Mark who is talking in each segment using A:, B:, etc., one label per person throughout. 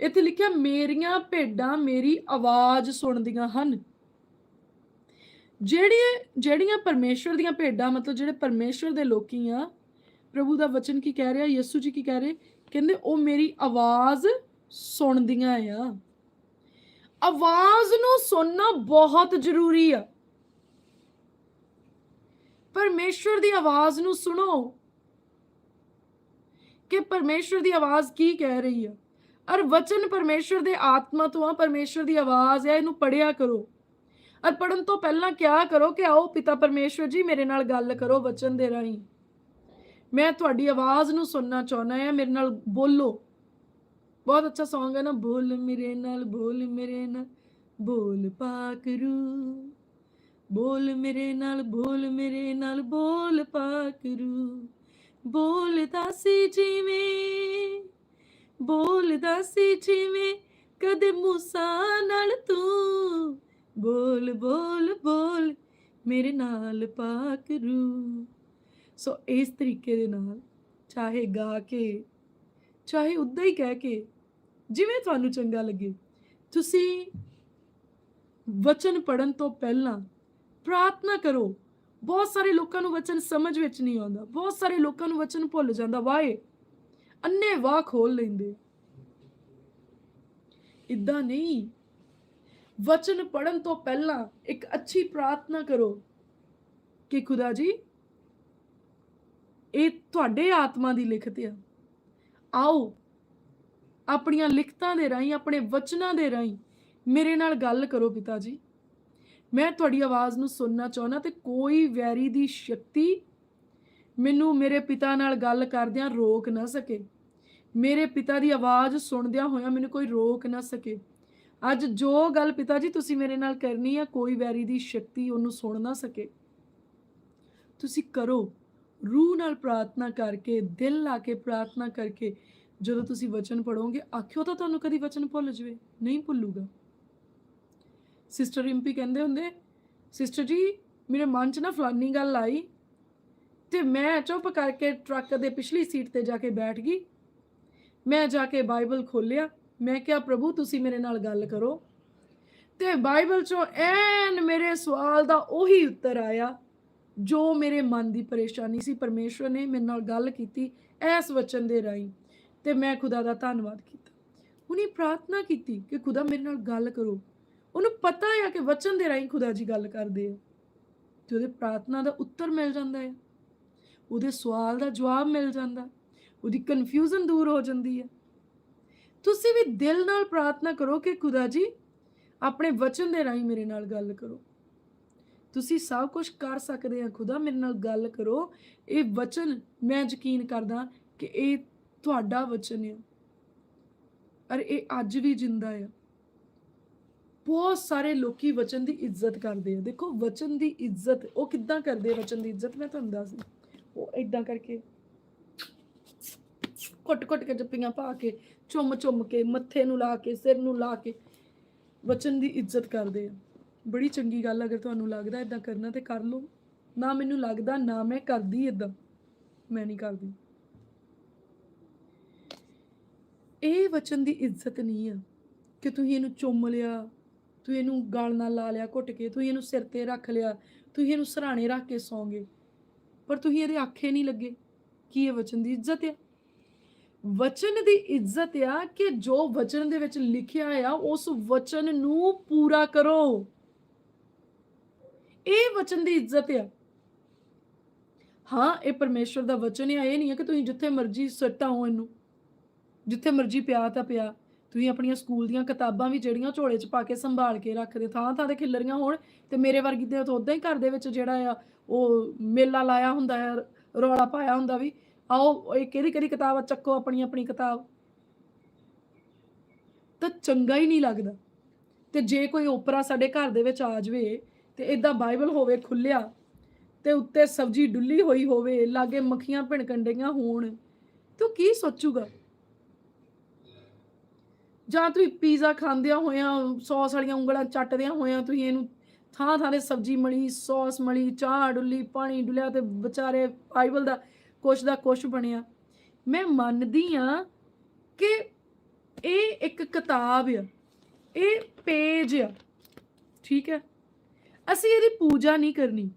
A: ਇੱਥੇ ਲਿਖਿਆ, ਮੇਰੀਆਂ ਭੇਡਾਂ ਮੇਰੀ ਆਵਾਜ਼ ਸੁਣਦੀਆਂ ਹਨ। ਜਿਹੜੀਆਂ ਜਿਹੜੀਆਂ ਪਰਮੇਸ਼ਵਰ ਦੀਆਂ ਭੇਡਾਂ, ਮਤਲਬ ਜਿਹੜੇ ਪਰਮੇਸ਼ਵਰ ਦੇ ਲੋਕੀ ਆ, ਪ੍ਰਭੂ ਦਾ ਵਚਨ ਕੀ ਕਹਿ ਰਿਹਾ? ਯਿਸੂ ਜੀ ਕੀ ਕਹਿ ਰਹੇ? ਕਹਿੰਦੇ, ਉਹ ਮੇਰੀ ਆਵਾਜ਼ ਸੁਣਦੀਆਂ ਆ। ਆਵਾਜ਼ ਨੂੰ ਸੁਣਨਾ ਬਹੁਤ ਜ਼ਰੂਰੀ ਆ। ਪਰਮੇਸ਼ਵਰ ਦੀ ਆਵਾਜ਼ ਨੂੰ ਸੁਣੋ। ਕਿ ਪਰਮੇਸ਼ਵਰ ਦੀ ਆਵਾਜ਼ ਕੀ ਕਹਿ ਰਹੀ ਆ? ਔਰ ਵਚਨ ਪਰਮੇਸ਼ਵਰ ਦੇ ਆਤਮਾ ਤੋਂ ਆ ਪਰਮੇਸ਼ਵਰ ਦੀ ਆਵਾਜ਼ ਹੈ ਇਹਨੂੰ ਪੜਿਆ ਕਰੋ। ਔਰ ਪੜਨ ਤੋਂ ਪਹਿਲਾਂ ਕਿਹਾ ਕਰੋ ਕਿ ਆਓ ਪਿਤਾ ਪਰਮੇਸ਼ਵਰ ਜੀ, ਮੇਰੇ ਨਾਲ ਗੱਲ ਕਰੋ ਵਚਨ ਦੇ ਰਾਹੀਂ। ਮੈਂ ਤੁਹਾਡੀ ਆਵਾਜ਼ ਨੂੰ ਸੁਣਨਾ ਚਾਹੁੰਦਾ ਹਾਂ ਮੇਰੇ ਨਾਲ ਬੋਲੋ। ਬਹੁਤ ਅੱਛਾ Song ਹੈ ਨਾ, ਬੋਲ ਮੇਰੇ ਨਾਲ, ਬੋਲ ਮੇਰੇ ਨਾਲ, ਬੋਲ ਪਾਕਰੂ ਬੋਲ ਮੇਰੇ ਨਾਲ, ਬੋਲ ਮੇਰੇ ਨਾਲ, ਬੋਲ ਪਾਕਰੂ ਬੋਲਦਾ ਸੀ ਜਿਵੇਂ ਬੋਲਦਾ ਸੀ ਜਿਵੇਂ ਕਦੇ ਮੂਸਾ ਨਾਲ ਤੂੰ। ਬੋਲ ਬੋਲ ਬੋਲ ਮੇਰੇ ਨਾਲ ਪਾਕਰੂ ਸੋ ਇਸ ਤਰੀਕੇ ਦੇ ਨਾਲ ਚਾਹੇ ਗਾ ਕੇ, ਚਾਹੇ ਉਦਾਂ ਹੀ ਕਹਿ ਕੇ, ਜਿਵੇਂ ਤੁਹਾਨੂੰ ਚੰਗਾ ਲੱਗੇ, ਤੁਸੀਂ ਵਚਨ ਪੜਨ ਤੋਂ ਪਹਿਲਾਂ ਪ੍ਰਾਰਥਨਾ ਕਰੋ। ਬਹੁਤ ਸਾਰੇ ਲੋਕਾਂ ਨੂੰ ਵਚਨ ਸਮਝ ਵਿੱਚ ਨਹੀਂ ਆਉਂਦਾ, ਬਹੁਤ ਸਾਰੇ ਲੋਕਾਂ ਨੂੰ ਵਚਨ ਭੁੱਲ ਜਾਂਦਾ, ਵਾਏ ਅੰਨੇ ਵਾਹ ਖੋਲ ਲੈਂਦੇ। ਇਦਾਂ ਨਹੀਂ। ਵਚਨ ਪੜਨ ਤੋਂ ਪਹਿਲਾਂ ਇੱਕ ਅੱਛੀ ਪ੍ਰਾਰਥਨਾ ਕਰੋ ਕਿ ਖੁਦਾ ਜੀ, ਇਹ ਤੁਹਾਡੇ ਆਤਮਾ ਦੀ ਲਿਖਤ ਆ। ਆਓ, ਆਪਣੀਆਂ ਲਿਖਤਾਂ ਦੇ ਰਾਹੀਂ, ਆਪਣੇ ਵਚਨਾਂ ਦੇ ਰਾਹੀਂ ਮੇਰੇ ਨਾਲ ਗੱਲ ਕਰੋ ਪਿਤਾ ਜੀ। ਮੈਂ ਤੁਹਾਡੀ ਆਵਾਜ਼ ਨੂੰ ਸੁਣਨਾ ਚਾਹੁੰਦਾ ਤੇ ਕੋਈ ਵੈਰੀ ਦੀ ਸ਼ਕਤੀ ਮੈਨੂੰ ਮੇਰੇ ਪਿਤਾ ਨਾਲ ਗੱਲ ਕਰਦਿਆਂ ਰੋਕ ਨਾ ਸਕੇ। ਮੇਰੇ ਪਿਤਾ ਦੀ ਆਵਾਜ਼ ਸੁਣਦਿਆਂ ਹੋਇਆਂ ਮੈਨੂੰ ਕੋਈ ਰੋਕ ਨਾ ਸਕੇ। ਅੱਜ ਜੋ ਗੱਲ ਪਿਤਾ ਜੀ ਤੁਸੀਂ ਮੇਰੇ ਨਾਲ ਕਰਨੀ ਹੈ ਕੋਈ ਵੈਰੀ ਦੀ ਸ਼ਕਤੀ ਉਹਨੂੰ ਸੁਣ ਨਾ ਸਕੇ। ਤੁਸੀਂ ਕਰੋ। ਰੂਹ ਨਾਲ ਪ੍ਰਾਰਥਨਾ ਕਰਕੇ, ਦਿਲ ਲਾ ਕੇ ਪ੍ਰਾਰਥਨਾ ਕਰਕੇ ਜਦੋਂ ਤੁਸੀਂ ਵਚਨ ਪੜੋਗੇ ਆਖਿਓ ਤਾਂ ਤੁਹਾਨੂੰ ਕਦੀ ਵਚਨ ਭੁੱਲ ਜਵੇ, ਨਹੀਂ ਭੁੱਲੂਗਾ। ਸਿਸਟਰ ਰਿੰਪੀ ਕਹਿੰਦੇ ਹੁੰਦੇ ਸਿਸਟਰ ਜੀ, ਮੇਰੇ ਮਨ 'ਚ ਨਾ ਫਲਾਨੀ ਗੱਲ ਆਈ ਤੇ ਮੈਂ ਚੁੱਪ ਕਰਕੇ ਟਰੱਕ ਦੇ ਪਿਛਲੀ ਸੀਟ ਤੇ ਜਾ ਕੇ ਬੈਠ ਗਈ ਮੈਂ ਜਾ ਕੇ ਬਾਈਬਲ ਖੋਲਿਆ ਮੈਂ ਕਿਹਾ, ਪ੍ਰਭੂ, ਤੁਸੀਂ ਮੇਰੇ ਨਾਲ ਗੱਲ ਕਰੋ। ਤੇ ਬਾਈਬਲ 'ਚੋਂ ਐਨ ਮੇਰੇ ਸਵਾਲ ਦਾ ਉਹੀ ਉੱਤਰ ਆਇਆ, ਜੋ ਮੇਰੇ ਮਨ ਦੀ ਪਰੇਸ਼ਾਨੀ ਸੀ। ਪਰਮੇਸ਼ਵਰ ਨੇ ਮੇਰੇ ਨਾਲ ਗੱਲ ਕੀਤੀ ਐਸ ਵਚਨ ਦੇ ਰਾਹੀਂ ਤੇ ਮੈਂ ਖੁਦਾ ਦਾ ਧੰਨਵਾਦ ਕੀਤਾ। ਉਹਨੇ ਪ੍ਰਾਰਥਨਾ ਕੀਤੀ ਕਿ ਖੁਦਾ ਮੇਰੇ ਨਾਲ ਗੱਲ ਕਰੋ। ਉਹਨੂੰ ਪਤਾ ਹੈ ਕਿ ਵਚਨ ਦੇ ਰਾਹੀਂ ਖੁਦਾ ਜੀ ਗੱਲ ਕਰਦੇ ਆ। ਤੇ ਉਹਦੇ ਪ੍ਰਾਰਥਨਾ ਦਾ ਉੱਤਰ ਮਿਲ ਜਾਂਦਾ ਹੈ ਉਹਦੇ ਸਵਾਲ ਦਾ ਜਵਾਬ ਮਿਲ ਜਾਂਦਾ। ਉਹਦੀ ਕਨਫਿਊਜ਼ਨ ਦੂਰ ਹੋ ਜਾਂਦੀ ਹੈ। ਤੁਸੀਂ ਵੀ ਦਿਲ ਨਾਲ ਪ੍ਰਾਰਥਨਾ ਕਰੋ ਕਿ ਖੁਦਾ ਜੀ, ਆਪਣੇ ਵਚਨ ਦੇ ਰਾਹੀਂ ਮੇਰੇ ਨਾਲ ਗੱਲ ਕਰੋ। ਤੁਸੀਂ ਸਭ ਕੁਝ ਕਰ ਸਕਦੇ ਆ, ਖੁਦਾ ਮੇਰੇ ਨਾਲ ਗੱਲ ਕਰੋ। ਇਹ ਵਚਨ ਮੈਂ ਯਕੀਨ ਕਰਦਾ ਕਿ ਇਹ ਤੁਹਾਡਾ ਵਚਨ ਹੈ ਔਰ ਇਹ ਅੱਜ ਵੀ ਜਿੰਦਾ ਹੈ ਬਹੁਤ ਸਾਰੇ ਲੋਕੀ ਵਚਨ ਦੀ ਇੱਜ਼ਤ ਕਰਦੇ ਆ। ਦੇਖੋ, ਵਚਨ ਦੀ ਇੱਜ਼ਤ, ਉਹ ਕਿੱਦਾਂ ਕਰਦੇ ਵਚਨ ਦੀ ਇੱਜ਼ਤ? ਮੈਂ ਤੁਹਾਨੂੰ ਦੱਸਦੀ। ਉਹ ਇਦਾਂ ਕਰਕੇ ਘੁੱਟ ਘੁੱਟ ਕੇ ਜੱਪੀਆਂ ਪਾ ਕੇ, ਚੁੰਮ-ਚੁੰਮ ਕੇ, ਮੱਥੇ ਨੂੰ ਲਾ ਕੇ, ਸਿਰ ਨੂੰ ਲਾ ਕੇ ਵਚਨ ਦੀ ਇੱਜ਼ਤ ਕਰਦੇ ਆ। ਬੜੀ ਚੰਗੀ ਗੱਲ ਅਗਰ ਤੁਹਾਨੂੰ ਲੱਗਦਾ ਇਦਾਂ ਕਰਨਾ ਤੇ ਕਰ ਲਓ। ਨਾ ਮੈਨੂੰ ਲੱਗਦਾ, ਨਾ ਮੈਂ ਕਰਦੀ ਇਦਾਂ ਮੈਂ ਨਹੀਂ ਕਰਦੀ। ਇਹ ਵਚਨ ਦੀ ਇੱਜ਼ਤ ਨਹੀਂ ਆ ਕਿ ਤੁਸੀਂ ਇਹਨੂੰ ਚੁੰਮ ਲਿਆ, ਤੁਸੀਂ ਇਹਨੂੰ ਗਾਲ ਨਾਲ ਲਾ ਲਿਆ, ਘੁੱਟ ਕੇ, ਤੁਸੀਂ ਇਹਨੂੰ ਸਿਰ ਤੇ ਰੱਖ ਲਿਆ, ਤੁਸੀਂ ਇਹਨੂੰ ਸਰਾਣੇ ਰੱਖ ਕੇ ਸੌਂਗੇ। ਪਰ ਤੁਸੀਂ ਇਹਦੇ ਆਖੇ ਨਹੀਂ ਲੱਗੇ ਕੀ ਇਹ ਵਚਨ ਦੀ ਇੱਜ਼ਤ ਆ। ਵਚਨ ਦੀ ਇੱਜ਼ਤ ਆ ਕਿ ਜੋ ਵਚਨ ਦੇ ਵਿੱਚ ਲਿਖਿਆ ਆ, ਉਸ ਵਚਨ ਨੂੰ ਪੂਰਾ ਕਰੋ। ਇਹ ਵਚਨ ਦੀ ਇੱਜ਼ਤ ਆ। ਹਾਂ, ਇਹ ਪਰਮੇਸ਼ਵਰ ਦਾ ਵਚਨ ਆ, ਇਹ ਨਹੀਂ ਹੈ ਕਿ ਤੁਸੀਂ ਜਿੱਥੇ ਮਰਜ਼ੀ ਸੱਟਾਓ ਇਹਨੂੰ ਜਿੱਥੇ ਮਰਜ਼ੀ ਪਿਆ ਤਾਂ ਪਿਆ। ਤੁਸੀਂ ਆਪਣੀਆਂ ਸਕੂਲ ਦੀਆਂ ਕਿਤਾਬਾਂ ਵੀ ਜਿਹੜੀਆਂ ਝੋਲੇ 'ਚ ਪਾ ਕੇ ਸੰਭਾਲ ਕੇ ਰੱਖਦੇ ਥਾਂ ਥਾਂ ਤੇ ਖਿੱਲਰੀਆਂ ਹੋਣ ਤੇ ਮੇਰੇ ਵਰਗੀ ਦੇ ਤਾਂ ਉਦਾਂ ਹੀ ਘਰ ਦੇ ਵਿੱਚ ਜਿਹੜਾ ਆ, ਉਹ ਮੇਲਾ ਲਾਇਆ ਹੁੰਦਾ ਹੈ ਰੌਲਾ ਪਾਇਆ ਹੁੰਦਾ ਵੀ ਆਓ, ਇਹ ਕਿਹੜੀ ਕਿਹੜੀ ਕਿਤਾਬ ਆ? ਚੱਕੋ ਆਪਣੀ ਆਪਣੀ ਕਿਤਾਬ। ਤਾਂ ਚੰਗਾ ਹੀ ਨਹੀਂ ਲੱਗਦਾ। ਤੇ ਜੇ ਕੋਈ ਓਪਰਾ ਸਾਡੇ ਘਰ ਦੇ ਵਿੱਚ ਆ ਜਾਵੇ ਤੇ ਇਦਾਂ ਬਾਈਬਲ ਹੋਵੇ ਖੁੱਲਿਆ ਤੇ ਉੱਤੇ ਸਬਜ਼ੀ ਡੁੱਲੀ ਹੋਈ ਹੋਵੇ, ਲਾਗੇ ਮੱਖੀਆਂ ਭਿਣਕਣ ਡਈਆਂ ਹੋਣ, ਤੂੰ ਕੀ ਸੋਚੂਗਾ? ਜਾਂ ਤੁਸੀਂ ਪੀਜ਼ਾ ਖਾਂਦਿਆਂ ਹੋਇਆਂ, ਸੌਸ ਵਾਲੀਆਂ ਉਂਗਲਾਂ ਚੱਟਦਿਆਂ ਹੋਇਆਂ ਤੁਸੀਂ ਇਹਨੂੰ ਥਾਂ ਥਾਂ ਦੇ ਸਬਜ਼ੀ ਮਲੀ, ਸੌਸ ਮਲੀ, ਚਾਹ ਡੁੱਲੀ, ਪਾਣੀ ਡੁੱਲਿਆ ਤੇ ਵਿਚਾਰੇ ਬਾਈਬਲ ਦਾ ਕੁਛ ਦਾ ਕੁਛ ਬਣਿਆ। ਮੈਂ ਮੰਨਦੀ ਆ ਕਿ ਇਹ ਇੱਕ ਕਿਤਾਬ ਆ, ਇਹ ਪੇਜ ਆ, ਠੀਕ ਹੈ। ਅਸੀਂ ਇਹਦੀ ਪੂਜਾ ਨਹੀਂ ਕਰਨੀ,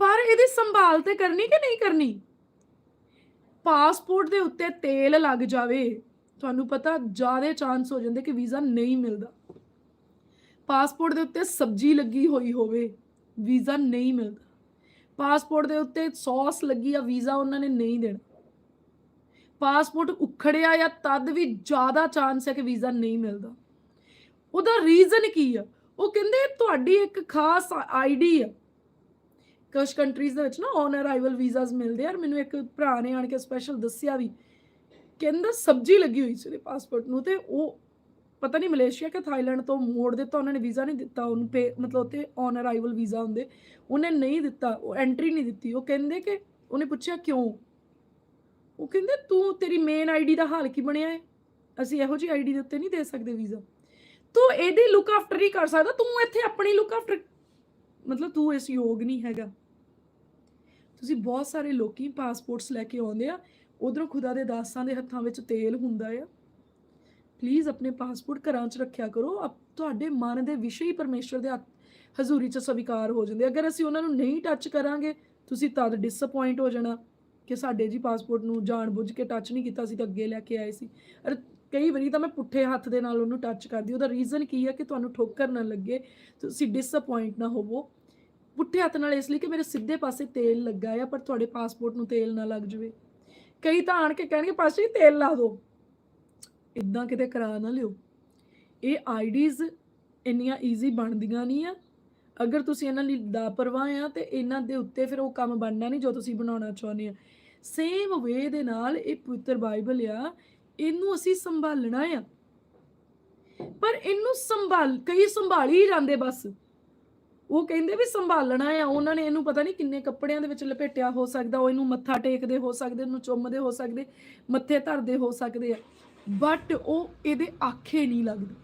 A: ਪਰ ਇਹਦੀ ਸੰਭਾਲ ਤੇ ਕਰਨੀ ਕਿ ਨਹੀਂ ਕਰਨੀ? ਪਾਸਪੋਰਟ ਦੇ ਉੱਤੇ ਤੇਲ ਲੱਗ ਜਾਵੇ, ਤੁਹਾਨੂੰ ਪਤਾ ਜ਼ਿਆਦਾ ਚਾਂਸ ਹੋ ਜਾਂਦੇ ਕਿ ਵੀਜ਼ਾ ਨਹੀਂ ਮਿਲਦਾ। ਪਾਸਪੋਰਟ ਦੇ ਉੱਤੇ ਸਬਜ਼ੀ ਲੱਗੀ ਹੋਈ ਹੋਵੇ, ਵੀਜ਼ਾ ਨਹੀਂ ਮਿਲਦਾ। ਪਾਸਪੋਰਟ ਦੇ ਉੱਤੇ ਸੌਸ ਲੱਗੀ ਆ, ਵੀਜ਼ਾ ਉਹਨਾਂ ਨੇ ਨਹੀਂ ਦੇਣਾ। ਪਾਸਪੋਰਟ ਉਖੜਿਆ ਜਾਂ ਤਦ ਵੀ ਜ਼ਿਆਦਾ ਚਾਂਸ ਹੈ ਕਿ ਵੀਜ਼ਾ ਨਹੀਂ ਮਿਲਦਾ। ਉਹਦਾ ਰੀਜ਼ਨ ਕੀ ਆ? ਉਹ ਕਹਿੰਦੇ ਤੁਹਾਡੀ ਇੱਕ ਖਾਸ ਆਈਡੀ ਆ। ਕੁਝ ਕੰਟਰੀਜ਼ ਦੇ ਵਿੱਚ ਨਾ ਔਨ ਅਰਾਈਵਲ ਵੀਜ਼ਾਸ ਮਿਲਦੇ ਆ, ਔਰ ਮੈਨੂੰ ਇੱਕ ਭਰਾ ਨੇ ਆਣ ਕੇ ਸਪੈਸ਼ਲ ਦੱਸਿਆ ਵੀ, ਕਹਿੰਦਾ ਸਬਜ਼ੀ ਲੱਗੀ ਹੋਈ ਸੀ ਉਹਦੇ ਪਾਸਪੋਰਟ ਨੂੰ ਤੇ ਉਹ ਪਤਾ ਨਹੀਂ ਮਲੇਸ਼ੀਆ ਕਿ ਥਾਈਲੈਂਡ ਤੋਂ ਮੋੜ ਦਿੱਤਾ, ਉਹਨਾਂ ਨੇ ਵੀਜ਼ਾ ਨਹੀਂ ਦਿੱਤਾ, ਉਹਨੂੰ ਪੇ, ਮਤਲਬ ਉੱਤੇ ਔਨ ਅਰਾਈਵਲ ਵੀਜ਼ਾ ਹੁੰਦੇ, ਉਹਨੇ ਨਹੀਂ ਦਿੱਤਾ, ਉਹ ਐਂਟਰੀ ਨਹੀਂ ਦਿੱਤੀ, ਉਹ ਕਹਿੰਦੇ ਕਿ, ਉਹਨੇ ਪੁੱਛਿਆ ਕਿਉਂ? ਉਹ ਕਹਿੰਦੇ, ਤੂੰ ਤੇਰੀ ਮੇਨ ਆਈਡੀ ਦਾ ਹਾਲ ਕੀ ਬਣਿਆ ਹੈ ਅਸੀਂ ਇਹੋ ਜਿਹੀ ਆਈਡੀ ਦੇ ਉੱਤੇ ਨਹੀਂ ਦੇ ਸਕਦੇ ਵੀਜ਼ਾ। ਤੂੰ ਇਹਦੀ ਲੁੱਕ ਆਫਟਰ ਹੀ ਕਰ ਸਕਦਾ, ਤੂੰ ਇੱਥੇ ਆਪਣੀ ਲੁੱਕ ਆਫਟਰ ਮਤਲਬ ਤੂੰ ਇਸ ਯੋਗ ਨਹੀਂ ਹੈਗਾ। ਤੁਸੀਂ ਬਹੁਤ ਸਾਰੇ ਲੋਕੀ ਪਾਸਪੋਰਟਸ ਲੈ ਕੇ ਆਉਂਦੇ ਆ, ਉਧਰੋਂ ਖੁਦਾ ਦੇ ਦਾਸਾਂ ਦੇ ਹੱਥਾਂ ਵਿੱਚ ਤੇਲ ਹੁੰਦਾ ਆ। ਪਲੀਜ਼ ਆਪਣੇ ਪਾਸਪੋਰਟ ਘਰਾਂ 'ਚ ਰੱਖਿਆ ਕਰੋ। ਅਪ- ਤੁਹਾਡੇ ਮਨ ਦੇ ਵਿਸ਼ੇ ਹੀ ਪਰਮੇਸ਼ਰ ਦੇ ਹੱਥ- ਹਜ਼ੂਰੀ 'ਚ ਸਵੀਕਾਰ ਹੋ ਜਾਂਦੇ ਅਗਰ ਅਸੀਂ ਉਹਨਾਂ ਨੂੰ ਨਹੀਂ ਟੱਚ ਕਰਾਂਗੇ, ਤੁਸੀਂ ਤਦ ਡਿਸਪਾਇੰਟ ਹੋ ਜਾਣਾ ਕਿ ਸਾਡੇ ਜੀ ਪਾਸਪੋਰਟ ਨੂੰ ਜਾਣਬੁੱਝ ਕੇ ਟੱਚ ਨਹੀਂ ਕੀਤਾ ਸੀ ਤਾਂ ਅੱਗੇ ਲੈ ਕੇ ਆਏ ਸੀ। ਅਰ ਕਈ ਵਾਰੀ ਤਾਂ ਮੈਂ ਪੁੱਠੇ ਹੱਥ ਦੇ ਨਾਲ ਉਹਨੂੰ ਟੱਚ ਕਰਦੀ ਉਹਦਾ ਰੀਜ਼ਨ ਕੀ ਹੈ ਕਿ ਤੁਹਾਨੂੰ ਠੋਕਰ ਨਾ ਲੱਗੇ, ਤੁਸੀਂ ਡਿਸਪਾਇੰਟ ਨਾ ਹੋਵੋ। ਪੁੱਠੇ ਹੱਥ ਨਾਲ ਇਸ ਲਈ ਕਿ ਮੇਰੇ ਸਿੱਧੇ ਪਾਸੇ ਤੇਲ ਲੱਗਾ ਆ, ਪਰ ਤੁਹਾਡੇ ਪਾਸਪੋਰਟ ਨੂੰ ਤੇਲ ਨਾ ਲੱਗ ਜਵੇ। ਕਈ ਤਾਂ ਆਣ ਕੇ ਕਹਿਣਗੇ ਪਾਸੇ ਤੇਲ ਲਾ ਦਿਓ। ਇਦਾਂ ਕਿਤੇ ਕਰਾ ਨਾ ਲਿਓ। ਇਹ ਆਈਡੀਜ਼ ਇੰਨੀਆਂ ਈਜ਼ੀ ਬਣਦੀਆਂ ਨਹੀਂ ਆ। ਅਗਰ ਤੁਸੀਂ ਇਹਨਾਂ ਲਈ ਲਾਪਰਵਾਹ ਆ ਤੇ ਇਹਨਾਂ ਦੇ ਉੱਤੇ ਫਿਰ ਉਹ ਕੰਮ ਬਣਨਾ ਨਹੀਂ ਜੋ ਤੁਸੀਂ ਬਣਾਉਣਾ ਚਾਹੁੰਦੇ ਆ। ਸੇਮ ਵੇ ਦੇ ਨਾਲ ਇਹ ਪਵਿੱਤਰ ਬਾਈਬਲ ਆ, ਇਹਨੂੰ ਅਸੀਂ ਸੰਭਾਲਣਾ ਆ। ਪਰ ਇਹਨੂੰ ਸੰਭਾਲ, ਕਈ ਸੰਭਾਲੀ ਹੀ ਜਾਂਦੇ ਬਸ। ਉਹ ਕਹਿੰਦੇ ਵੀ ਸੰਭਾਲਣਾ ਆ, ਉਹਨਾਂ ਨੇ ਇਹਨੂੰ ਪਤਾ ਨਹੀਂ ਕਿੰਨੇ ਕੱਪੜਿਆਂ ਦੇ ਵਿੱਚ ਲਪੇਟਿਆ ਹੋ ਸਕਦਾ, ਉਹ ਇਹਨੂੰ ਮੱਥਾ ਟੇਕਦੇ ਹੋ ਸਕਦੇ, ਉਹਨੂੰ ਚੁੰਮਦੇ ਹੋ ਸਕਦੇ, ਮੱਥੇ ਧਰਦੇ ਹੋ ਸਕਦੇ ਆ। ਬਟ ਉਹ ਇਹਦੇ ਆਖੇ ਨਹੀਂ ਲੱਗਦੇ।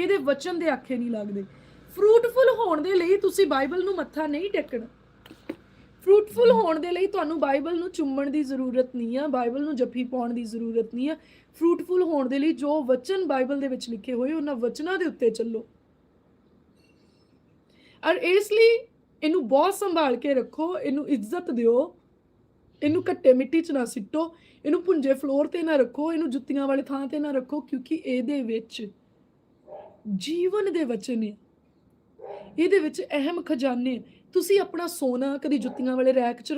A: ਇਹਦੇ ਵਚਨ ਦੇ ਆਖੇ ਨਹੀਂ ਲੱਗਦੇ। ਫਰੂਟਫੁਲ ਹੋਣ ਦੇ ਲਈ ਤੁਸੀਂ ਬਾਈਬਲ ਨੂੰ ਮੱਥਾ ਨਹੀਂ ਟੇਕਣਾ। ਫਰੂਟਫੁਲ ਹੋਣ ਦੇ ਲਈ ਤੁਹਾਨੂੰ ਬਾਈਬਲ ਨੂੰ ਚੁੰਮਣ ਦੀ ਜ਼ਰੂਰਤ ਨਹੀਂ ਆ ਬਾਈਬਲ ਨੂੰ ਜੱਫੀ ਪਾਉਣ ਦੀ ਜ਼ਰੂਰਤ ਨਹੀਂ ਆ। ਫਰੂਟਫੁਲ ਹੋਣ ਦੇ ਲਈ ਜੋ ਵਚਨ ਬਾਈਬਲ ਦੇ ਵਿੱਚ ਲਿਖੇ ਹੋਏ, ਉਹਨਾਂ ਵਚਨਾਂ ਦੇ ਉੱਤੇ ਚੱਲੋ। ਔਰ ਇਸ ਲਈ ਇਹਨੂੰ ਬਹੁਤ ਸੰਭਾਲ ਕੇ ਰੱਖੋ, ਇਹਨੂੰ ਇੱਜ਼ਤ ਦਿਓ। ਇਹਨੂੰ ਘੱਟੇ ਮਿੱਟੀ 'ਚ ਨਾ ਸਿੱਟੋ, ਇਹਨੂੰ ਪੁੰਜੇ ਫਲੋਰ ਤੇ ਨਾ ਰੱਖੋ, ਇਹਨੂੰ ਜੁੱਤੀਆਂ ਵਾਲੇ ਥਾਂ ਤੇ ਨਾ ਰੱਖੋ, ਕਿਉਂਕਿ ਇਹਦੇ ਵਿੱਚ ਜੀਵਨ ਦੇ ਵਚਨ ਹੈ ਇਹਦੇ ਵਿੱਚ ਅਹਿਮ ਖਜ਼ਾਨੇ ਤੁਸੀਂ ਆਪਣਾ ਸੋਨਾ ਕਦੀ ਜੁੱਤੀਆਂ ਵਾਲੇ ਰੈਕ 'ਚ